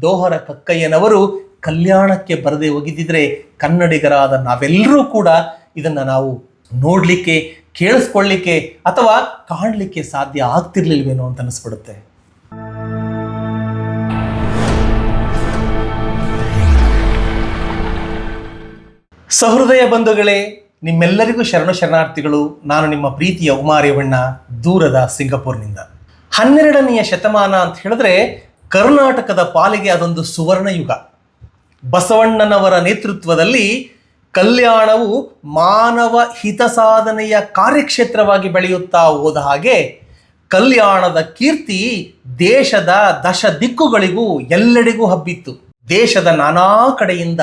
ಡೋಹರ ಕಕ್ಕಯ್ಯನವರು ಕಲ್ಯಾಣಕ್ಕೆ ಬರದೆ ಹೋಗಿದ್ದಿದ್ರೆ ಕನ್ನಡಿಗರಾದ ನಾವೆಲ್ಲರೂ ಕೂಡ ಇದನ್ನು ನಾವು ನೋಡಲಿಕ್ಕೆ, ಕೇಳಿಸ್ಕೊಳ್ಳಿಕ್ಕೆ ಅಥವಾ ಕಾಣಲಿಕ್ಕೆ ಸಾಧ್ಯ ಆಗ್ತಿರ್ಲಿಲ್ವೇನೋ ಅಂತ ಅನಿಸ್ಬಿಡುತ್ತೆ. ಸಹೃದಯ ಬಂಧುಗಳೇ, ನಿಮ್ಮೆಲ್ಲರಿಗೂ ಶರಣು ಶರಣಾರ್ಥಿಗಳು. ನಾನು ನಿಮ್ಮ ಪ್ರೀತಿಯ ಉಮಾರೇವಣ್ಣ, ದೂರದ ಸಿಂಗಪುರ್ನಿಂದ. ಹನ್ನೆರಡನೆಯ ಶತಮಾನ ಅಂತ ಹೇಳಿದ್ರೆ ಕರ್ನಾಟಕದ ಪಾಲಿಗೆ ಅದೊಂದು ಸುವರ್ಣ ಯುಗ ಬಸವಣ್ಣನವರ ನೇತೃತ್ವದಲ್ಲಿ ಕಲ್ಯಾಣವು ಮಾನವ ಹಿತ ಸಾಧನೆಯ ಕಾರ್ಯಕ್ಷೇತ್ರವಾಗಿ ಬೆಳೆಯುತ್ತಾ ಹೋದ ಹಾಗೆ ಕಲ್ಯಾಣದ ಕೀರ್ತಿ ದೇಶದ ದಶ ದಿಕ್ಕುಗಳಿಗೂ ಎಲ್ಲೆಡೆಗೂ ಹಬ್ಬಿತ್ತು. ದೇಶದ ನಾನಾ ಕಡೆಯಿಂದ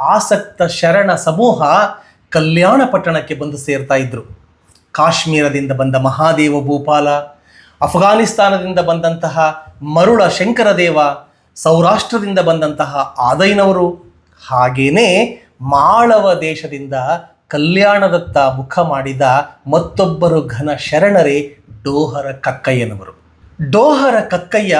ಆಸಕ್ತ ಶರಣ ಸಮೂಹ ಕಲ್ಯಾಣ ಪಟ್ಟಣಕ್ಕೆ ಬಂದು ಸೇರ್ತಾ ಇದ್ರು. ಕಾಶ್ಮೀರದಿಂದ ಬಂದ ಮಹಾದೇವ ಭೂಪಾಲ ಅಫ್ಘಾನಿಸ್ತಾನದಿಂದ ಬಂದಂತಹ ಮರುಳ ಶಂಕರದೇವ, ಸೌರಾಷ್ಟ್ರದಿಂದ ಬಂದಂತಹ ಆದೈನವರು, ಹಾಗೇನೇ ಮಾಳವ ದೇಶದಿಂದ ಕಲ್ಯಾಣದತ್ತ ಮುಖ ಮಾಡಿದ ಮತ್ತೊಬ್ಬರು ಘನ ಶರಣರೇ ಡೋಹರ ಕಕ್ಕಯ್ಯನವರು. ಡೋಹರ ಕಕ್ಕಯ್ಯ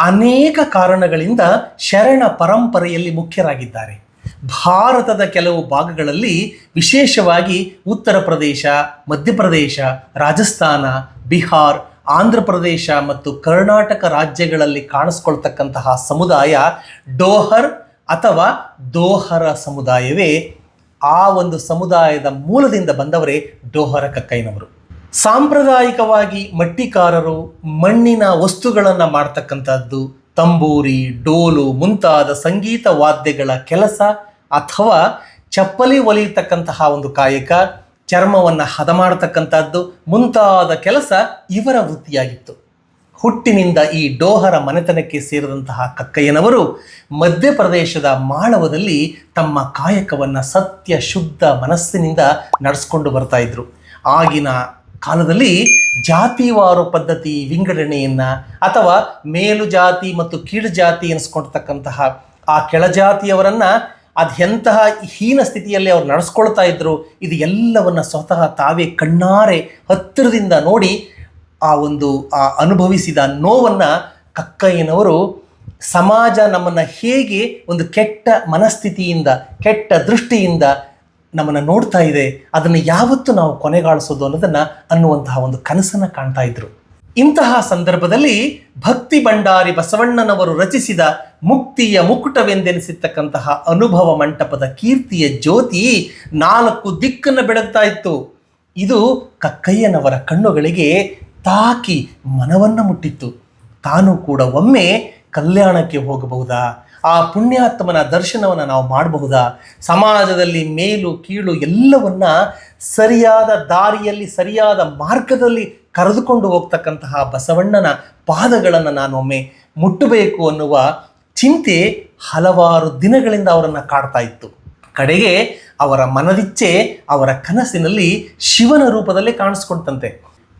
ಅನೇಕ ಕಾರಣಗಳಿಂದ ಶರಣ ಪರಂಪರೆಯಲ್ಲಿ ಮುಖ್ಯರಾಗಿದ್ದಾರೆ. ಭಾರತದ ಕೆಲವು ಭಾಗಗಳಲ್ಲಿ ವಿಶೇಷವಾಗಿ ಉತ್ತರ ಪ್ರದೇಶ ಮಧ್ಯಪ್ರದೇಶ ರಾಜಸ್ಥಾನ, ಬಿಹಾರ್ ಆಂಧ್ರ ಪ್ರದೇಶ ಮತ್ತು ಕರ್ನಾಟಕ ರಾಜ್ಯಗಳಲ್ಲಿ ಕಾಣಿಸ್ಕೊಳ್ತಕ್ಕಂತಹ ಸಮುದಾಯ ಡೋಹರ್ ಅಥವಾ ದೋಹರ ಸಮುದಾಯವೇ ಆ ಒಂದು ಸಮುದಾಯದ ಮೂಲದಿಂದ ಬಂದವರೇ ಡೋಹರ ಕಕ್ಕೈನವರು ಸಾಂಪ್ರದಾಯಿಕವಾಗಿ ಮಟ್ಟಿಕಾರರು ಮಣ್ಣಿನ ವಸ್ತುಗಳನ್ನು ಮಾಡ್ತಕ್ಕಂಥದ್ದು ತಂಬೂರಿ, ಡೋಲು ಮುಂತಾದ ಸಂಗೀತ ವಾದ್ಯಗಳ ಕೆಲಸ ಅಥವಾ ಚಪ್ಪಲಿ ಒಲಿಯತಕ್ಕಂತಹ ಒಂದು ಕಾಯಕ ಚರ್ಮವನ್ನು ಹದ ಮಾಡತಕ್ಕಂಥದ್ದು ಮುಂತಾದ ಕೆಲಸ ಇವರ ವೃತ್ತಿಯಾಗಿತ್ತು. ಹುಟ್ಟಿನಿಂದ ಈ ಡೋಹರ ಮನೆತನಕ್ಕೆ ಸೇರಿದಂತಹ ಕಕ್ಕಯ್ಯನವರು ಮಧ್ಯಪ್ರದೇಶದ ಮಾಳವದಲ್ಲಿ ತಮ್ಮ ಕಾಯಕವನ್ನು ಸತ್ಯ ಶುದ್ಧ ಮನಸ್ಸಿನಿಂದ ನಡೆಸ್ಕೊಂಡು ಬರ್ತಾ ಇದ್ರು. ಆಗಿನ ಕಾಲದಲ್ಲಿ ಜಾತಿವಾರು ಪದ್ಧತಿ ವಿಂಗಡಣೆಯನ್ನು ಅಥವಾ ಮೇಲು ಜಾತಿ ಮತ್ತು ಕೀಳು ಜಾತಿ ಎನಿಸ್ಕೊಂಡಿರ್ತಕ್ಕಂತಹ ಆ ಕೆಳಜಾತಿಯವರನ್ನ ಅದೆಂತಹ ಹೀನ ಸ್ಥಿತಿಯಲ್ಲಿ ಅವ್ರು ನಡೆಸ್ಕೊಳ್ತಾ ಇದ್ದರು ಇದು ಎಲ್ಲವನ್ನು ಸ್ವತಃ ತಾವೇ ಕಣ್ಣಾರೆ ಹತ್ತಿರದಿಂದ ನೋಡಿ ಆ ಒಂದು, ಆ ಅನುಭವಿಸಿದ ನೋವನ್ನು ಕಕ್ಕಯ್ಯನವರು ಸಮಾಜ ನಮ್ಮನ್ನು ಹೇಗೆ ಒಂದು ಕೆಟ್ಟ ಮನಸ್ಥಿತಿಯಿಂದ, ಕೆಟ್ಟ ದೃಷ್ಟಿಯಿಂದ ನಮ್ಮನ್ನು ನೋಡ್ತಾ ಇದೆ, ಅದನ್ನು ಯಾವತ್ತು ನಾವು ಕೊನೆಗಾಣಿಸೋದು ಅನ್ನೋದನ್ನು ಅನ್ನುವಂತಹ ಒಂದು ಕನಸನ್ನು ಕಾಣ್ತಾ ಇದ್ರು. ಇಂತಹ ಸಂದರ್ಭದಲ್ಲಿ ಭಕ್ತಿ ಭಂಡಾರಿ ಬಸವಣ್ಣನವರು ರಚಿಸಿದ ಮುಕ್ತಿಯ ಮುಕುಟವೆಂದೆನಿಸಿರ್ತಕ್ಕಂತಹ ಅನುಭವ ಮಂಟಪದ ಕೀರ್ತಿಯ ಜ್ಯೋತಿ ನಾಲ್ಕು ದಿಕ್ಕನ್ನು ಬೆಳಗ್ತಾ ಇತ್ತು. ಇದು ಕಕ್ಕಯ್ಯನವರ ಕಣ್ಣುಗಳಿಗೆ ತಾಕಿ ಮನವನ್ನು ಮುಟ್ಟಿತ್ತು. ತಾನು ಕೂಡ ಒಮ್ಮೆ ಕಲ್ಯಾಣಕ್ಕೆ ಹೋಗಬಹುದಾ? ಆ ಪುಣ್ಯಾತ್ಮನ ದರ್ಶನವನ್ನು ನಾವು ಮಾಡಬಹುದಾ? ಸಮಾಜದಲ್ಲಿ ಮೇಲು ಕೀಳು ಎಲ್ಲವನ್ನ ಸರಿಯಾದ ದಾರಿಯಲ್ಲಿ ಸರಿಯಾದ ಮಾರ್ಗದಲ್ಲಿ ಕರೆದುಕೊಂಡು ಹೋಗ್ತಕ್ಕಂತಹ ಬಸವಣ್ಣನ ಪಾದಗಳನ್ನು ನಾನೊಮ್ಮೆ ಮುಟ್ಟಬೇಕು ಅನ್ನುವ ಚಿಂತೆ ಹಲವಾರು ದಿನಗಳಿಂದ ಅವರನ್ನು ಕಾಡ್ತಾ ಇತ್ತು. ಕಡೆಗೆ ಅವರ ಮನದಿಚ್ಛೆ ಅವರ ಕನಸಿನಲ್ಲಿ ಶಿವನ ರೂಪದಲ್ಲಿ ಕಾಣಿಸ್ಕೊಂತಂತೆ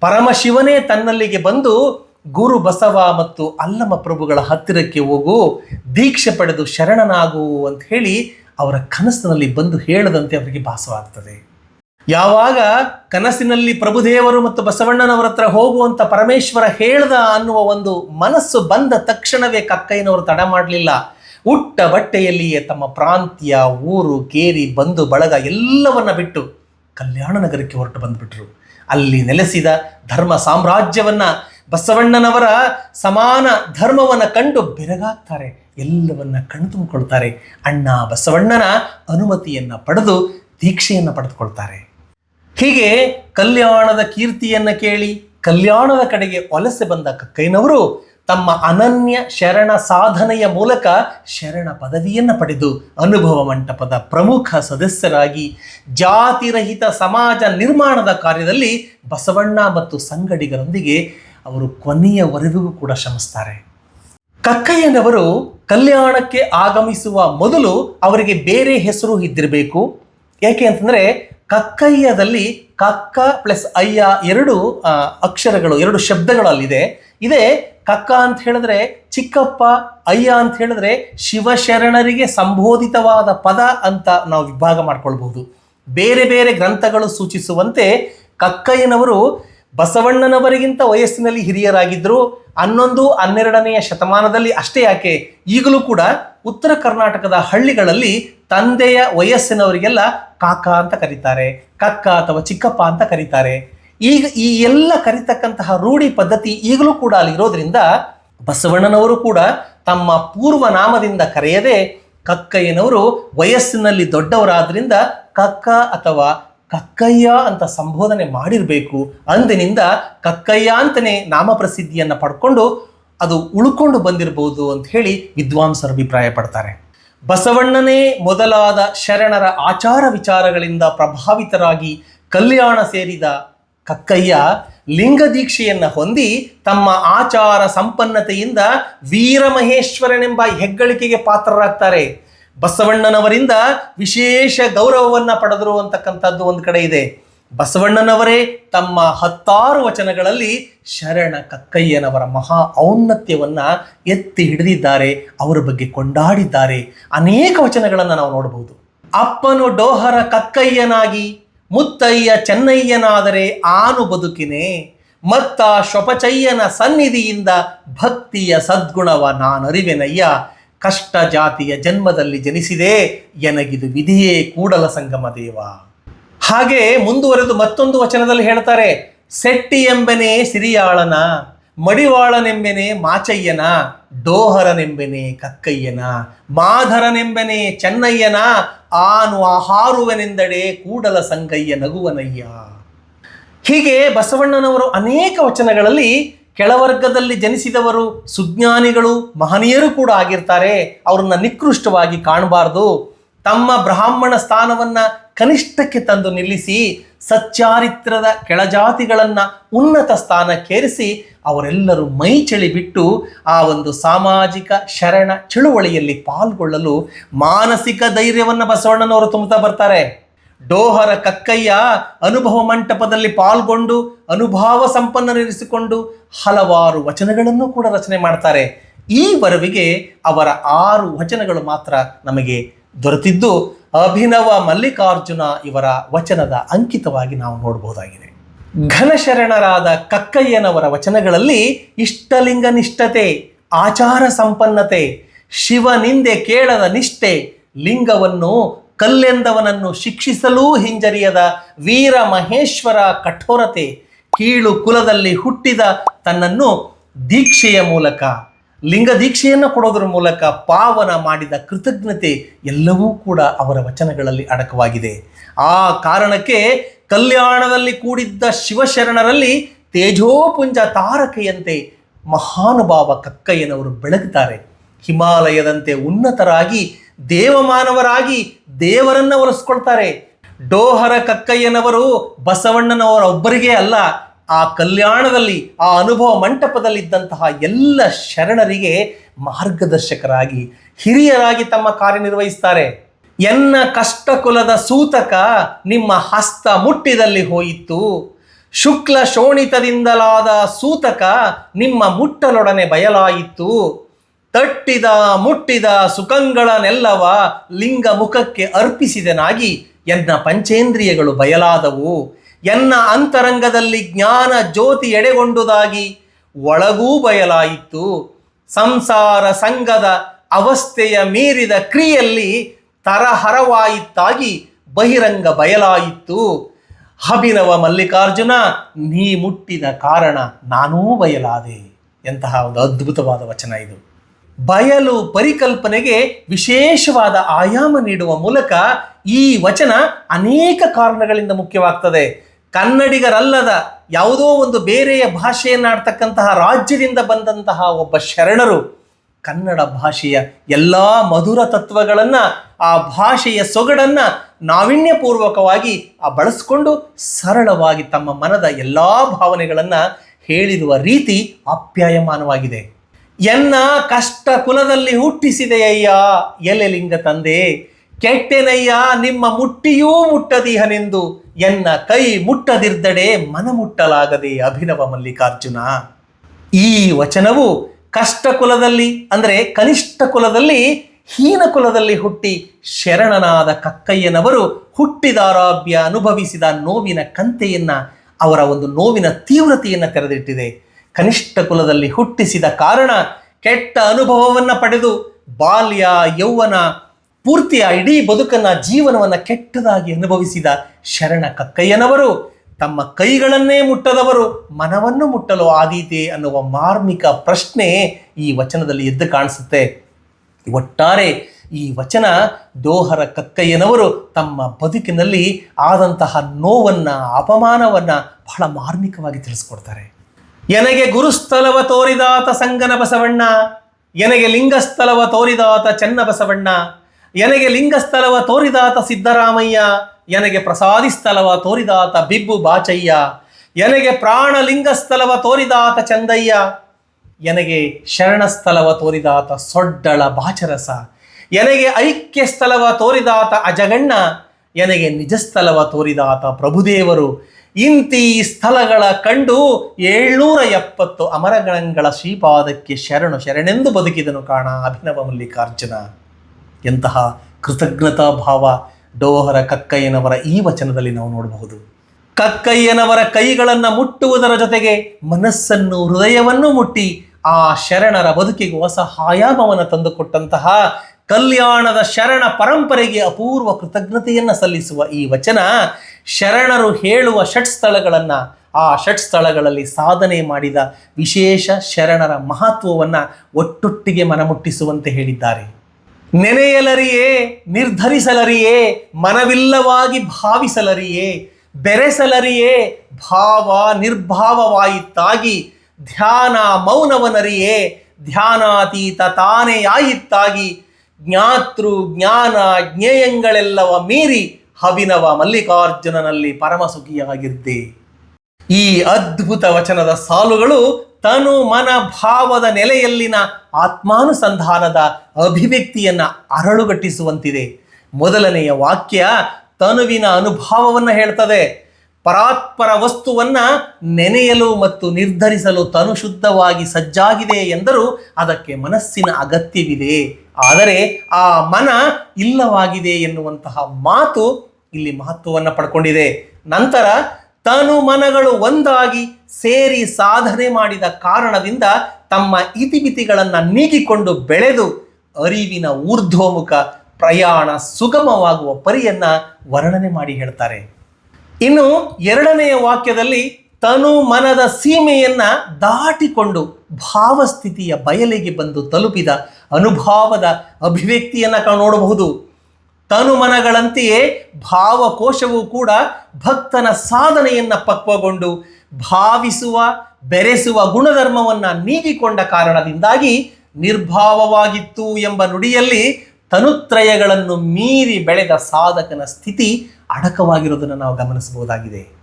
ಪರಮಶಿವನೇ ತನ್ನಲ್ಲಿಗೆ ಬಂದು ಗುರು ಬಸವ ಮತ್ತು ಅಲ್ಲಮ ಪ್ರಭುಗಳ ಹತ್ತಿರಕ್ಕೆ ಹೋಗು, ದೀಕ್ಷೆ ಪಡೆದು ಶರಣನಾಗು ಅಂತ ಹೇಳಿ ಅವರ ಕನಸಿನಲ್ಲಿ ಬಂದು ಹೇಳದಂತೆ ಅವರಿಗೆ ಭಾಸವಾಗ್ತದೆ. ಯಾವಾಗ ಕನಸಿನಲ್ಲಿ ಪ್ರಭುದೇವರು ಮತ್ತು ಬಸವಣ್ಣನವರ ಹತ್ರ ಹೋಗುವಂತ ಪರಮೇಶ್ವರ ಹೇಳ್ದ ಅನ್ನುವ ಒಂದು ಮನಸ್ಸು ಬಂದ ತಕ್ಷಣವೇ ಕಕ್ಕಯ್ಯನವರು ತಡ ಮಾಡಲಿಲ್ಲ. ಉಟ್ಟ ಬಟ್ಟೆಯಲ್ಲಿಯೇ ತಮ್ಮ ಪ್ರಾಂತ್ಯ, ಊರು, ಕೇರಿ, ಬಂಧು, ಬಳಗ ಎಲ್ಲವನ್ನ ಬಿಟ್ಟು ಕಲ್ಯಾಣ ನಗರಕ್ಕೆ ಹೊರಟು ಬಂದುಬಿಟ್ರು. ಅಲ್ಲಿ ನೆಲೆಸಿದ ಧರ್ಮ ಸಾಮ್ರಾಜ್ಯವನ್ನ ಬಸವಣ್ಣನವರ ಸಮಾನ ಧರ್ಮವನ್ನು ಕಂಡು ಬೆರಗಾಗ್ತಾರೆ. ಎಲ್ಲವನ್ನ ಕಣ್ಣು ತುಂಬಿಕೊಳ್ತಾರೆ ಅಣ್ಣ ಬಸವಣ್ಣನ ಅನುಮತಿಯನ್ನು ಪಡೆದು ದೀಕ್ಷೆಯನ್ನು ಪಡೆದುಕೊಳ್ತಾರೆ. ಹೀಗೆ ಕಲ್ಯಾಣದ ಕೀರ್ತಿಯನ್ನು ಕೇಳಿ ಕಲ್ಯಾಣದ ಕಡೆಗೆ ವಲಸೆ ಬಂದ ಕಕ್ಕಯ್ಯನವರು ತಮ್ಮ ಅನನ್ಯ ಶರಣ ಸಾಧನೆಯ ಮೂಲಕ ಶರಣ ಪದವಿಯನ್ನು ಪಡೆದು ಅನುಭವ ಮಂಟಪದ ಪ್ರಮುಖ ಸದಸ್ಯರಾಗಿ ಜಾತಿರಹಿತ ಸಮಾಜ ನಿರ್ಮಾಣದ ಕಾರ್ಯದಲ್ಲಿ ಬಸವಣ್ಣ ಮತ್ತು ಸಂಗಡಿಗರೊಂದಿಗೆ ಅವರು ಕೊನೆಯವರೆಗೂ ಕೂಡ ಶ್ರಮಿಸ್ತಾರೆ. ಕಕ್ಕಯ್ಯನವರು ಕಲ್ಯಾಣಕ್ಕೆ ಆಗಮಿಸುವ ಮೊದಲು ಅವರಿಗೆ ಬೇರೆ ಹೆಸರು ಇದ್ದಿರಬೇಕು. ಯಾಕೆ ಅಂತಂದರೆ ಕಕ್ಕಯ್ಯದಲ್ಲಿ ಕಕ್ಕ ಪ್ಲಸ್ ಅಯ್ಯ ಎರಡು ಅಕ್ಷರಗಳು, ಎರಡು ಶಬ್ದಗಳು ಅಲ್ಲಿದೆ ಇದೇ ಕಕ್ಕ ಅಂತ ಹೇಳಿದ್ರೆ ಚಿಕ್ಕಪ್ಪ, ಅಯ್ಯ ಅಂತ ಹೇಳಿದ್ರೆ ಶಿವಶರಣರಿಗೆ ಸಂಬೋಧಿತವಾದ ಪದ ಅಂತ ನಾವು ವಿಭಾಗ ಮಾಡ್ಕೊಳ್ಬಹುದು. ಬೇರೆ ಬೇರೆ ಗ್ರಂಥಗಳು ಸೂಚಿಸುವಂತೆ ಕಕ್ಕಯ್ಯನವರು ಬಸವಣ್ಣನವರಿಗಿಂತ ವಯಸ್ಸಿನಲ್ಲಿ ಹಿರಿಯರಾಗಿದ್ದರು. ಹನ್ನೊಂದು, ಹನ್ನೆರಡನೆಯ ಶತಮಾನದಲ್ಲಿ ಅಷ್ಟೇ ಯಾಕೆ? ಈಗಲೂ ಕೂಡ ಉತ್ತರ ಕರ್ನಾಟಕದ ಹಳ್ಳಿಗಳಲ್ಲಿ ತಂದೆಯ ವಯಸ್ಸಿನವರಿಗೆಲ್ಲ ಕಾಕ ಅಂತ ಕರೀತಾರೆ, ಕಕ್ಕ ಅಥವಾ ಚಿಕ್ಕಪ್ಪ ಅಂತ ಕರೀತಾರೆ. ಈಗ ಈ ಎಲ್ಲ ಕರಿತಕ್ಕಂತಹ ರೂಢಿ ಪದ್ಧತಿ ಈಗಲೂ ಕೂಡ ಅಲ್ಲಿ ಇರೋದ್ರಿಂದ ಬಸವಣ್ಣನವರು ಕೂಡ ತಮ್ಮ ಪೂರ್ವ ನಾಮದಿಂದ ಕರೆಯದೆ ಕಕ್ಕಯ್ಯನವರು ವಯಸ್ಸಿನಲ್ಲಿ ದೊಡ್ಡವರಾದ್ರಿಂದ ಕಕ್ಕ ಅಥವಾ ಕಕ್ಕಯ್ಯ ಅಂತ ಸಂಬೋಧನೆ ಮಾಡಿರಬೇಕು. ಅಂದಿನಿಂದ ಕಕ್ಕಯ್ಯ ಅಂತಲೇ ನಾಮಪ್ರಸಿದ್ಧಿಯನ್ನು ಪಡ್ಕೊಂಡು ಅದು ಉಳ್ಕೊಂಡು ಬಂದಿರಬಹುದು ಅಂತ ಹೇಳಿ ವಿದ್ವಾಂಸರು ಅಭಿಪ್ರಾಯ ಪಡ್ತಾರೆ ಬಸವಣ್ಣನೇ ಮೊದಲಾದ ಶರಣರ ಆಚಾರ ವಿಚಾರಗಳಿಂದ ಪ್ರಭಾವಿತರಾಗಿ ಕಲ್ಯಾಣ ಸೇರಿದ ಕಕ್ಕಯ್ಯ ಲಿಂಗ ದೀಕ್ಷೆಯನ್ನು ಹೊಂದಿ ತಮ್ಮ ಆಚಾರ ಸಂಪನ್ನತೆಯಿಂದ ವೀರಮಹೇಶ್ವರನೆಂಬ ಹೆಗ್ಗಳಿಕೆಗೆ ಪಾತ್ರರಾಗ್ತಾರೆ. ಬಸವಣ್ಣನವರಿಂದ ವಿಶೇಷ ಗೌರವವನ್ನು ಪಡೆದರು ಅಂತಕ್ಕಂಥದ್ದು ಒಂದು ಕಡೆ ಇದೆ. ಬಸವಣ್ಣನವರೇ, ತಮ್ಮ ಹತ್ತಾರು ವಚನಗಳಲ್ಲಿ ಶರಣ ಕಕ್ಕಯ್ಯನವರ ಮಹಾ ಔನ್ನತ್ಯವನ್ನು ಎತ್ತಿ ಹಿಡಿದಿದ್ದಾರೆ, ಅವರ ಬಗ್ಗೆ ಕೊಂಡಾಡಿದ್ದಾರೆ. ಅನೇಕ ವಚನಗಳನ್ನು ನಾವು ನೋಡಬಹುದು ಅಪ್ಪನು ಡೋಹರ ಕಕ್ಕಯ್ಯನಾಗಿ, ಮುತ್ತಯ್ಯ ಚೆನ್ನಯ್ಯನಾದರೆ ಆನು ಬದುಕಿನೇ. ಮತ್ತ ಶೊಪಚಯ್ಯನ ಸನ್ನಿಧಿಯಿಂದ ಭಕ್ತಿಯ ಸದ್ಗುಣವ ನಾನರಿವೆನಯ್ಯ. ಕಷ್ಟ ಜಾತಿಯ ಜನ್ಮದಲ್ಲಿ ಜನಿಸಿದೆ, ಎನಗಿದು ವಿಧಿಯೇ ಕೂಡಲ ಸಂಗಮ ದೇವ. ಹಾಗೆ ಮುಂದುವರೆದು ಮತ್ತೊಂದು ವಚನದಲ್ಲಿ ಹೇಳ್ತಾರೆ, ಸೆಟ್ಟಿ ಎಂಬೆನೆ ಸಿರಿಯಾಳನ, ಮಡಿವಾಳನೆಂಬೆನೆ ಮಾಚಯ್ಯನ, ಡೋಹರನೆಂಬೆನೆ ಕಕ್ಕಯ್ಯನ, ಮಾಧರನೆಂಬೆನೆ ಚೆನ್ನಯ್ಯನ, ಆನು ಆಹಾರುವೆನೆಂದಡೆ ಕೂಡಲ ಸಂಗಯ್ಯ ನಗುವನಯ್ಯ. ಹೀಗೆ ಬಸವಣ್ಣನವರು ಅನೇಕ ವಚನಗಳಲ್ಲಿ ಕೆಳವರ್ಗದಲ್ಲಿ ಜನಿಸಿದವರು ಸುಜ್ಞಾನಿಗಳು, ಮಹನೀಯರು ಕೂಡ ಆಗಿರ್ತಾರೆ. ಅವ್ರನ್ನ ನಿಕೃಷ್ಟವಾಗಿ ಕಾಣಬಾರ್ದು. ತಮ್ಮ ಬ್ರಾಹ್ಮಣ ಸ್ಥಾನವನ್ನ ಕನಿಷ್ಠಕ್ಕೆ ತಂದು ನಿಲ್ಲಿಸಿ ಸಚ್ಚಾರಿತ್ರದ ಕೆಳಜಾತಿಗಳನ್ನು ಉನ್ನತ ಸ್ಥಾನಕ್ಕೇರಿಸಿ ಅವರೆಲ್ಲರೂ ಮೈ ಬಿಟ್ಟು ಆ ಒಂದು ಸಾಮಾಜಿಕ ಶರಣ ಚಳುವಳಿಯಲ್ಲಿ ಪಾಲ್ಗೊಳ್ಳಲು ಮಾನಸಿಕ ಧೈರ್ಯವನ್ನು ಬಸವಣ್ಣನವರು ತುಂಬುತ್ತಾ ಬರ್ತಾರೆ. ಡೋಹರ ಕಕ್ಕಯ್ಯ ಅನುಭವ ಮಂಟಪದಲ್ಲಿ ಪಾಲ್ಗೊಂಡು ಅನುಭವ ಸಂಪನ್ನರಿಸಿಕೊಂಡು ಹಲವಾರು ವಚನಗಳನ್ನು ಕೂಡ ರಚನೆ ಮಾಡ್ತಾರೆ. ಈ ವರವಿಗೆ ಅವರ ಆರು ವಚನಗಳು ಮಾತ್ರ ನಮಗೆ ದೊರೆತಿದ್ದು ಅಭಿನವ ಮಲ್ಲಿಕಾರ್ಜುನ ಇವರ ವಚನದ ಅಂಕಿತವಾಗಿ ನಾವು ನೋಡಬಹುದಾಗಿದೆ ಘನಶರಣರಾದ ಕಕ್ಕಯ್ಯನವರ ವಚನಗಳಲ್ಲಿ ಇಷ್ಟಲಿಂಗ ನಿಷ್ಠತೆ ಆಚಾರ ಸಂಪನ್ನತೆ, ಶಿವನಿಂದೆ ಕೇಳದ ನಿಷ್ಠೆ, ಲಿಂಗವನ್ನು ಕಲ್ಲೆಂದವನನ್ನು ಶಿಕ್ಷಿಸಲೂ ಹಿಂಜರಿಯದ ವೀರ ಮಹೇಶ್ವರ ಕಠೋರತೆ, ಕೀಳು ಕುಲದಲ್ಲಿ ಹುಟ್ಟಿದ ತನ್ನನ್ನು ದೀಕ್ಷೆಯ ಮೂಲಕ ಲಿಂಗ ದೀಕ್ಷೆಯನ್ನು ಕೊಡೋದ್ರ ಮೂಲಕ ಪಾವನ ಮಾಡಿದ ಕೃತಜ್ಞತೆ ಎಲ್ಲವೂ ಕೂಡ ಅವರ ವಚನಗಳಲ್ಲಿ ಅಡಕವಾಗಿದೆ. ಆ ಕಾರಣಕ್ಕೆ ಕಲ್ಯಾಣದಲ್ಲಿ ಕೂಡಿದ್ದ ಶಿವಶರಣರಲ್ಲಿ ತೇಜೋಪುಂಜ ತಾರಕೆಯಂತೆ ಮಹಾನುಭಾವ ಕಕ್ಕಯ್ಯನವರು ಬೆಳಗುತ್ತಾರೆ. ಹಿಮಾಲಯದಂತೆ ಉನ್ನತರಾಗಿ, ದೇವಮಾನವರಾಗಿ ದೇವರನ್ನ ಒಲಿಸ್ಕೊಳ್ತಾರೆ ಡೋಹರ ಕಕ್ಕಯ್ಯನವರು ಬಸವಣ್ಣನವರ ಒಬ್ಬರಿಗೇ ಅಲ್ಲ ಆ ಕಲ್ಯಾಣದಲ್ಲಿ, ಆ ಅನುಭವ ಮಂಟಪದಲ್ಲಿದ್ದಂತಹ ಎಲ್ಲ ಶರಣರಿಗೆ ಮಾರ್ಗದರ್ಶಕರಾಗಿ, ಹಿರಿಯರಾಗಿ ತಮ್ಮ ಕಾರ್ಯನಿರ್ವಹಿಸ್ತಾರೆ. ಎನ್ನ ಕಷ್ಟ ಕುಲದ ಸೂತಕ ನಿಮ್ಮ ಹಸ್ತ ಮುಟ್ಟಿದಲ್ಲಿ ಹೋಯಿತು. ಶುಕ್ಲ ಶೋಣಿತದಿಂದಲಾದ ಸೂತಕ ನಿಮ್ಮ ಮುಟ್ಟಲೊಡನೆ ಬಯಲಾಯಿತು. ತಟ್ಟಿದ, ಮುಟ್ಟಿದ ಸುಖಗಳನ್ನೆಲ್ಲವ ಲಿಂಗ ಮುಖಕ್ಕೆ ಅರ್ಪಿಸಿದನಾಗಿ ಎನ್ನ ಪಂಚೇಂದ್ರಿಯಗಳು ಬಯಲಾದವು. ಎನ್ನ ಅಂತರಂಗದಲ್ಲಿ ಜ್ಞಾನ ಜ್ಯೋತಿ ಎಡೆಗೊಂಡುದಾಗಿ ಒಳಗೂ ಬಯಲಾಯಿತು. ಸಂಸಾರ ಸಂಘದ ಅವಸ್ಥೆಯ ಮೀರಿದ ಕ್ರಿಯೆಯಲ್ಲಿ ತರಹರವಾಯಿತಾಗಿ ಬಹಿರಂಗ ಬಯಲಾಯಿತು. ಅಭಿನವ ಮಲ್ಲಿಕಾರ್ಜುನ, ನೀ ಮುಟ್ಟಿದ ಕಾರಣ ನಾನೂ ಬಯಲಾದೆ. ಎಂತಹ ಒಂದು ಅದ್ಭುತವಾದ ವಚನ ಇದು. ಬಯಲು ಪರಿಕಲ್ಪನೆಗೆ ವಿಶೇಷವಾದ ಆಯಾಮ ನೀಡುವ ಮೂಲಕ ಈ ವಚನ ಅನೇಕ ಕಾರಣಗಳಿಂದ ಮುಖ್ಯವಾಗ್ತದೆ. ಕನ್ನಡಿಗರಲ್ಲದ ಯಾವುದೋ ಒಂದು ಬೇರೆಯ ಭಾಷೆಯನ್ನಾಡ್ತಕ್ಕಂತಹ ರಾಜ್ಯದಿಂದ ಬಂದಂತಹ ಒಬ್ಬ ಶರಣರು ಕನ್ನಡ ಭಾಷೆಯ ಎಲ್ಲ ಮಧುರ ತತ್ವಗಳನ್ನು, ಆ ಭಾಷೆಯ ಸೊಗಡನ್ನು ನಾವಿನ್ಯಪೂರ್ವಕವಾಗಿ ಆ ಬಳಸ್ಕೊಂಡು ಸರಳವಾಗಿ ತಮ್ಮ ಮನದ ಎಲ್ಲ ಭಾವನೆಗಳನ್ನು ಹೇಳಿರುವ ರೀತಿ ಆಪ್ಯಾಯಮಾನವಾಗಿದೆ. ಎನ್ನ ಕಷ್ಟ ಕುಲದಲ್ಲಿ ಹುಟ್ಟಿಸಿದೆಯಯ್ಯ ಎಲೆಲಿಂಗ ತಂದೆ ಕೆಟ್ಟೆನಯ್ಯ, ನಿಮ್ಮ ಮುಟ್ಟಿಯೂ ಮುಟ್ಟದಿಹನೆಂದು ಎನ್ನ ಕೈ ಮುಟ್ಟದಿರ್ದಡೆ ಮನ ಮುಟ್ಟಲಾಗದೆ ಅಭಿನವ ಮಲ್ಲಿಕಾರ್ಜುನ. ಈ ವಚನವು ಕಷ್ಟ ಕುಲದಲ್ಲಿ ಅಂದರೆ ಕನಿಷ್ಠ ಕುಲದಲ್ಲಿ, ಹೀನ ಕುಲದಲ್ಲಿ ಹುಟ್ಟಿ ಶರಣನಾದ ಕಕ್ಕಯ್ಯನವರು ಹುಟ್ಟಿದಾರಾಭ್ಯ ಅನುಭವಿಸಿದ ನೋವಿನ ಕಂತೆಯನ್ನ, ಅವರ ಒಂದು ನೋವಿನ ತೀವ್ರತೆಯನ್ನು ತೆರೆದಿಟ್ಟಿದೆ. ಕನಿಷ್ಠ ಕುಲದಲ್ಲಿ ಹುಟ್ಟಿಸಿದ ಕಾರಣ ಕೆಟ್ಟ ಅನುಭವವನ್ನು ಪಡೆದು ಬಾಲ್ಯ, ಯೌವನ ಪೂರ್ತಿಯ ಇಡೀ ಬದುಕನ್ನ ಜೀವನವನ್ನ ಕೆಟ್ಟದಾಗಿ ಅನುಭವಿಸಿದ ಶರಣ ಕಕ್ಕಯ್ಯನವರು, ತಮ್ಮ ಕೈಗಳನ್ನೇ ಮುಟ್ಟದವರು, ಮನವನ್ನು ಮುಟ್ಟಲು ಆದೀತೆ ಅನ್ನುವ ಮಾರ್ಮಿಕ ಪ್ರಶ್ನೆ ಈ ವಚನದಲ್ಲಿ ಎದ್ದು ಕಾಣಿಸುತ್ತೆ. ಒಟ್ಟಾರೆ ಈ ವಚನ ದೋಹರ ಕಕ್ಕಯ್ಯನವರು ತಮ್ಮ ಬದುಕಿನಲ್ಲಿ ಆದಂತಹ ನೋವನ್ನ, ಅಪಮಾನವನ್ನ ಬಹಳ ಮಾರ್ಮಿಕವಾಗಿ ತಿಳಿಸ್ಕೊಡ್ತಾರೆ. ಎನಗೆ ಗುರುಸ್ಥಳವ ತೋರಿದಾತ ಸಂಗನ ಬಸವಣ್ಣ, ಎನಗೆ ಲಿಂಗಸ್ಥಳವ ತೋರಿದಾತ ಚನ್ನ ಬಸವಣ್ಣ ಎನಗೆ ಲಿಂಗಸ್ಥಳವ ತೋರಿದಾತ ಸಿದ್ದರಾಮಯ್ಯ, ಎನಗೆ ಪ್ರಸಾದಿಸ್ಥಳವ ತೋರಿದಾತ ಬಿಬ್ಬು ಬಾಚಯ್ಯ, ಎನಗೆ ಪ್ರಾಣಲಿಂಗಸ್ಥಳವ ತೋರಿದಾತ ಚಂದಯ್ಯ, ಎನಗೆ ಶರಣಸ್ಥಳವ ತೋರಿದಾತ ಸೊಡ್ಡಳ ಬಾಚರಸ, ಎನಗೆ ಐಕ್ಯ ಸ್ಥಳವ ತೋರಿದಾತ ಅಜಗಣ್ಣ, ಎನಗೆ ನಿಜಸ್ಥಳವ ತೋರಿದಾತ ಪ್ರಭುದೇವರು. ಇಂತಿ ಸ್ಥಳಗಳ ಕಂಡು ಏಳ್ನೂರ ಎಪ್ಪತ್ತು ಅಮರಗಣಗಳ ಶ್ರೀಪಾದಕ್ಕೆ ಶರಣು ಶರಣೆಂದು ಬದುಕಿದನು ಕಾಣ ಅಭಿನವ ಮಲ್ಲಿಕಾರ್ಜುನ. ಎಂತಹ ಕೃತಜ್ಞತಾ ಭಾವ ಡೋಹರ ಕಕ್ಕಯ್ಯನವರ ಈ ವಚನದಲ್ಲಿ ನಾವು ನೋಡಬಹುದು. ಕಕ್ಕಯ್ಯನವರ ಕೈಗಳನ್ನು ಮುಟ್ಟುವುದರ ಜೊತೆಗೆ ಮನಸ್ಸನ್ನು, ಹೃದಯವನ್ನು ಮುಟ್ಟಿ ಆ ಶರಣರ ಬದುಕಿಗೆ ಹೊಸ ಆಯಾಮವನ್ನು ತಂದುಕೊಟ್ಟಂತಹ ಕಲ್ಯಾಣದ ಶರಣ ಪರಂಪರೆಗೆ ಅಪೂರ್ವ ಕೃತಜ್ಞತೆಯನ್ನು ಸಲ್ಲಿಸುವ ಈ ವಚನ ಶರಣರು ಹೇಳುವ ಷಟ್ ಸ್ಥಳಗಳನ್ನು ಆ ಷಟ್ ಸ್ಥಳಗಳಲ್ಲಿ ಸಾಧನೆ ಮಾಡಿದ ವಿಶೇಷ ಶರಣರ ಮಹತ್ವವನ್ನು ಒಟ್ಟೊಟ್ಟಿಗೆ ಮನಮುಟ್ಟಿಸುವಂತೆ ಹೇಳಿದ್ದಾರೆ. ನೆನೆಯಲರಿಯೇ, ನಿರ್ಧರಿಸಲರಿಯೇ, ಮನವಿಲ್ಲವಾಗಿ ಭಾವಿಸಲರಿಯೇ, ಬೆರೆಸಲರಿಯೇ, ಭಾವ ನಿರ್ಭಾವವಾಯಿತ್ತಾಗಿ, ಧ್ಯಾನ ಮೌನವನರಿಯೇ, ಧ್ಯಾನಾತೀತ ತಾನೆಯಾಯಿತ್ತಾಗಿ, ಜ್ಞಾತೃ ಜ್ಞಾನ ಜ್ಞೇಯಂಗಳೆಲ್ಲವ ಮೀರಿ ಹವಿನವ ಮಲ್ಲಿಕಾರ್ಜುನನಲ್ಲಿ ಪರಮಸುಖಿಯಾಗಿದ್ದೆ. ಈ ಅದ್ಭುತ ವಚನದ ಸಾಲುಗಳು ತನು ಮನ ಭಾವದ ನೆಲೆಯಲ್ಲಿನ ಆತ್ಮಾನುಸಂಧಾನದ ಅಭಿವ್ಯಕ್ತಿಯನ್ನ ಅರಳುಗಟ್ಟಿಸುವಂತಿದೆ. ಮೊದಲನೆಯ ವಾಕ್ಯ ತನುವಿನ ಅನುಭವವನ್ನು ಹೇಳ್ತದೆ. ಪರಾತ್ಪರ ವಸ್ತುವನ್ನ ನೆನೆಯಲು ಮತ್ತು ನಿರ್ಧರಿಸಲು ತನು ಶುದ್ಧವಾಗಿ ಸಜ್ಜಾಗಿದೆ ಎಂದರೂ ಅದಕ್ಕೆ ಮನಸ್ಸಿನ ಅಗತ್ಯವಿದೆ. ಆದರೆ ಆ ಮನ ಇಲ್ಲವಾಗಿದೆ ಎನ್ನುವಂತಹ ಮಾತು ಇಲ್ಲಿ ಮಹತ್ವವನ್ನು ಪಡ್ಕೊಂಡಿದೆ. ನಂತರ ತನು ಮನಗಳು ಒಂದಾಗಿ ಸೇರಿ ಸಾಧನೆ ಮಾಡಿದ ಕಾರಣದಿಂದ ತಮ್ಮ ಇತಿಮಿತಿಗಳನ್ನು ನೀಗಿಕೊಂಡು ಬೆಳೆದು ಅರಿವಿನ ಊರ್ಧ್ವಮುಖ ಪ್ರಯಾಣ ಸುಗಮವಾಗುವ ಪರಿಯನ್ನ ವರ್ಣನೆ ಮಾಡಿ ಹೇಳ್ತಾರೆ. ಇನ್ನು ಎರಡನೆಯ ವಾಕ್ಯದಲ್ಲಿ ತನು ಮನದ ಸೀಮೆಯನ್ನ ದಾಟಿಕೊಂಡು ಭಾವಸ್ಥಿತಿಯ ಬಯಲಿಗೆ ಬಂದು ತಲುಪಿದ ಅನುಭಾವದ ಅಭಿವ್ಯಕ್ತಿಯನ್ನ ನೋಡಬಹುದು. ತನುಮನಗಳಂತೆಯೇ ಭಾವಕೋಶವೂ ಕೂಡ ಭಕ್ತನ ಸಾಧನೆಯನ್ನ ಪಕ್ವಗೊಂಡು ಭಾವಿಸುವ, ಬೆರೆಸುವ ಗುಣಧರ್ಮವನ್ನ ನೀಗಿಕೊಂಡ ಕಾರಣದಿಂದಾಗಿ ನಿರ್ಭಾವವಾಗಿತ್ತು ಎಂಬ ನುಡಿಯಲ್ಲಿ ತನುತ್ರಯಗಳನ್ನು ಮೀರಿ ಬೆಳೆದ ಸಾಧಕನ ಸ್ಥಿತಿ ಅಡಕವಾಗಿರುವುದನ್ನು ನಾವು ಗಮನಿಸಬಹುದಾಗಿದೆ.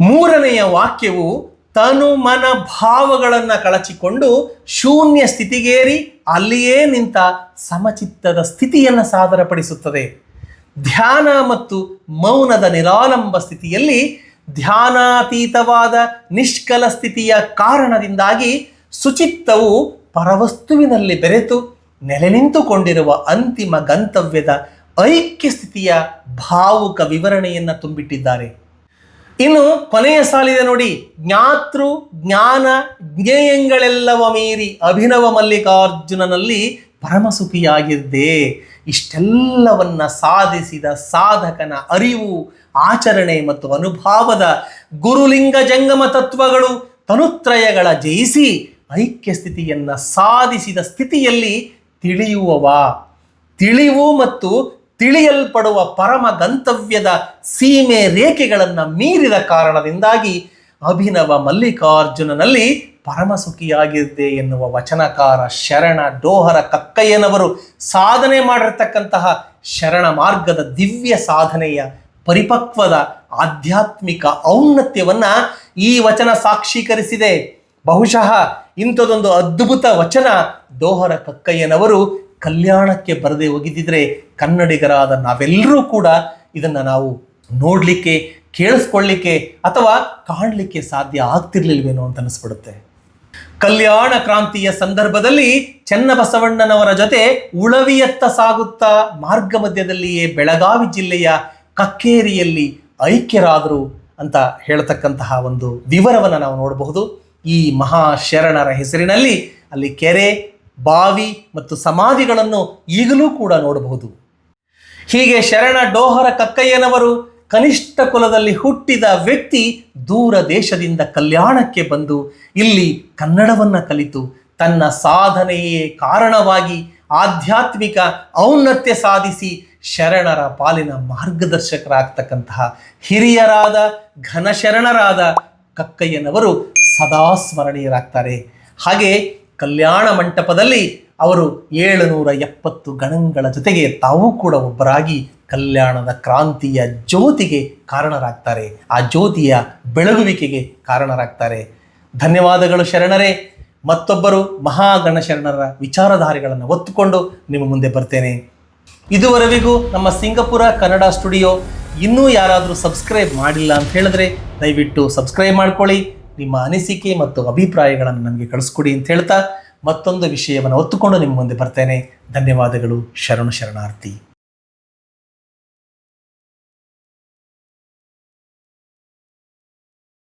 ಮೂರನೆಯ ವಾಕ್ಯವು ತನು ಮನ ಭಾವಗಳನ್ನು ಕಳಚಿಕೊಂಡು ಶೂನ್ಯ ಸ್ಥಿತಿಗೇರಿ ಅಲ್ಲಿಯೇ ನಿಂತ ಸಮಚಿತ್ತದ ಸ್ಥಿತಿಯನ್ನು ಸಾದರಪಡಿಸುತ್ತದೆ. ಧ್ಯಾನ ಮತ್ತು ಮೌನದ ನಿರಾಲಂಬ ಸ್ಥಿತಿಯಲ್ಲಿ ಧ್ಯಾನಾತೀತವಾದ ನಿಷ್ಕಲ ಸ್ಥಿತಿಯ ಕಾರಣದಿಂದಾಗಿ ಸುಚಿತ್ತವು ಪರವಸ್ತುವಿನಲ್ಲಿ ಬೆರೆತು ನೆಲೆ ನಿಂತುಕೊಂಡಿರುವ ಅಂತಿಮ ಗಂತವ್ಯದ ಐಕ್ಯ ಸ್ಥಿತಿಯ ಭಾವುಕ ವಿವರಣೆಯನ್ನು ತುಂಬಿಟ್ಟಿದ್ದಾರೆ. ಇನ್ನು ಕೊನೆಯ ಸಾಲಿದೆ ನೋಡಿ, ಜ್ಞಾತೃ ಜ್ಞಾನ ಜ್ಞೇಯಗಳೆಲ್ಲವ ಮೀರಿ ಅಭಿನವ ಮಲ್ಲಿಕಾರ್ಜುನನಲ್ಲಿ ಪರಮಸುಖಿಯಾಗಿದ್ದೆ. ಇಷ್ಟೆಲ್ಲವನ್ನ ಸಾಧಿಸಿದ ಸಾಧಕನ ಅರಿವು, ಆಚರಣೆ ಮತ್ತು ಅನುಭಾವದ ಗುರುಲಿಂಗ ಜಂಗಮ ತತ್ವಗಳು ತನುತ್ರಯಗಳ ಜಯಿಸಿ ಐಕ್ಯ ಸ್ಥಿತಿಯನ್ನು ಸಾಧಿಸಿದ ಸ್ಥಿತಿಯಲ್ಲಿ ತಿಳಿಯುವವ. ತಿಳಿವು ಮತ್ತು ತಿಳಿಯಲ್ಪಡುವ ಪರಮ ಗಂತವ್ಯದ ಸೀಮೆ ರೇಖೆಗಳನ್ನು ಮೀರಿದ ಕಾರಣದಿಂದಾಗಿ ಅಭಿನವ ಮಲ್ಲಿಕಾರ್ಜುನನಲ್ಲಿ ಪರಮಸುಖಿಯಾಗಿದ್ದೆ ಎನ್ನುವ ವಚನಕಾರ ಶರಣ ಡೋಹರ ಕಕ್ಕಯ್ಯನವರು ಸಾಧನೆ ಮಾಡಿರ್ತಕ್ಕಂತಹ ಶರಣ ಮಾರ್ಗದ ದಿವ್ಯ ಸಾಧನೆಯ ಪರಿಪಕ್ವದ ಆಧ್ಯಾತ್ಮಿಕ ಔನ್ನತ್ಯವನ್ನು ಈ ವಚನ ಸಾಕ್ಷೀಕರಿಸಿದೆ. ಬಹುಶಃ ಇಂಥದೊಂದು ಅದ್ಭುತ ವಚನ ಡೋಹರ ಕಕ್ಕಯ್ಯನವರು ಕಲ್ಯಾಣಕ್ಕೆ ಬರದೆ ಹೋಗಿದ್ದಿದ್ರೆ ಕನ್ನಡಿಗರಾದ ನಾವೆಲ್ಲರೂ ಕೂಡ ಇದನ್ನು ನಾವು ನೋಡಲಿಕ್ಕೆ, ಕೇಳಿಸ್ಕೊಳ್ಳಿಕ್ಕೆ ಅಥವಾ ಕಾಣಲಿಕ್ಕೆ ಸಾಧ್ಯ ಆಗ್ತಿರ್ಲಿಲ್ವೇನೋ ಅಂತ ಅನಿಸ್ಬಿಡುತ್ತೆ. ಕಲ್ಯಾಣ ಕ್ರಾಂತಿಯ ಸಂದರ್ಭದಲ್ಲಿ ಚೆನ್ನಬಸವಣ್ಣನವರ ಜೊತೆ ಉಳವಿಯತ್ತ ಸಾಗುತ್ತಾ ಮಾರ್ಗ ಮಧ್ಯದಲ್ಲಿಯೇ ಬೆಳಗಾವಿ ಜಿಲ್ಲೆಯ ಕಕ್ಕೇರಿಯಲ್ಲಿ ಐಕ್ಯರಾದರು ಅಂತ ಹೇಳ್ತಕ್ಕಂತಹ ಒಂದು ವಿವರವನ್ನು ನಾವು ನೋಡಬಹುದು. ಈ ಮಹಾಶರಣರ ಹೆಸರಿನಲ್ಲಿ ಅಲ್ಲಿ ಕೆರೆ, ಬಾವಿ ಮತ್ತು ಸಮಾಧಿಗಳನ್ನು ಈಗಲೂ ಕೂಡ ನೋಡಬಹುದು. ಹೀಗೆ ಶರಣ ಡೋಹರ ಕಕ್ಕಯ್ಯನವರು ಕನಿಷ್ಠ ಕುಲದಲ್ಲಿ ಹುಟ್ಟಿದ ವ್ಯಕ್ತಿ ದೂರ ದೇಶದಿಂದ ಕಲ್ಯಾಣಕ್ಕೆ ಬಂದು ಇಲ್ಲಿ ಕನ್ನಡವನ್ನು ಕಲಿತು ತನ್ನ ಸಾಧನೆಯೇ ಕಾರಣವಾಗಿ ಆಧ್ಯಾತ್ಮಿಕ ಔನ್ನತ್ಯ ಸಾಧಿಸಿ ಶರಣರ ಪಾಲಿನ ಮಾರ್ಗದರ್ಶಕರಾಗ್ತಕ್ಕಂತಹ ಹಿರಿಯರಾದ ಘನಶರಣರಾದ ಕಕ್ಕಯ್ಯನವರು ಸದಾ ಸ್ಮರಣೀಯರಾಗ್ತಾರೆ. ಹಾಗೆ ಕಲ್ಯಾಣ ಮಂಟಪದಲ್ಲಿ ಅವರು ಏಳುನೂರ ಎಪ್ಪತ್ತು ಗಣಗಳ ಜೊತೆಗೆ ತಾವು ಕೂಡ ಒಬ್ಬರಾಗಿ ಕಲ್ಯಾಣದ ಕ್ರಾಂತಿಯ ಜ್ಯೋತಿಗೆ ಕಾರಣರಾಗ್ತಾರೆ. ಆ ಜ್ಯೋತಿಯ ಬೆಳಗುವಿಕೆಗೆ ಕಾರಣರಾಗ್ತಾರೆ. ಧನ್ಯವಾದಗಳು ಶರಣರೇ. ಮತ್ತೊಬ್ಬರು ಮಹಾಗಣ ಶರಣರ ವಿಚಾರಧಾರೆಗಳನ್ನು ಒತ್ತುಕೊಂಡು ನಿಮ್ಮ ಮುಂದೆ ಬರ್ತೇನೆ. ಇದುವರೆಗೂ ನಮ್ಮ ಸಿಂಗಪುರ ಕನ್ನಡ ಸ್ಟುಡಿಯೋ ಇನ್ನೂ ಯಾರಾದರೂ ಸಬ್ಸ್ಕ್ರೈಬ್ ಮಾಡಿಲ್ಲ ಅಂತ ಹೇಳಿದ್ರೆ ದಯವಿಟ್ಟು ಸಬ್ಸ್ಕ್ರೈಬ್ ಮಾಡ್ಕೊಳ್ಳಿ. ನಿಮ್ಮ ಅನಿಸಿಕೆ ಮತ್ತು ಅಭಿಪ್ರಾಯಗಳನ್ನು ನಮಗೆ ಕಳಿಸ್ಕೊಡಿ ಅಂತ ಹೇಳ್ತಾ ಮತ್ತೊಂದು ವಿಷಯವನ್ನು ಒತ್ತುಕೊಂಡು ನಿಮ್ಮ ಮುಂದೆ ಬರ್ತೇನೆ. ಧನ್ಯವಾದಗಳು. ಶರಣು ಶರಣಾರ್ಥಿ.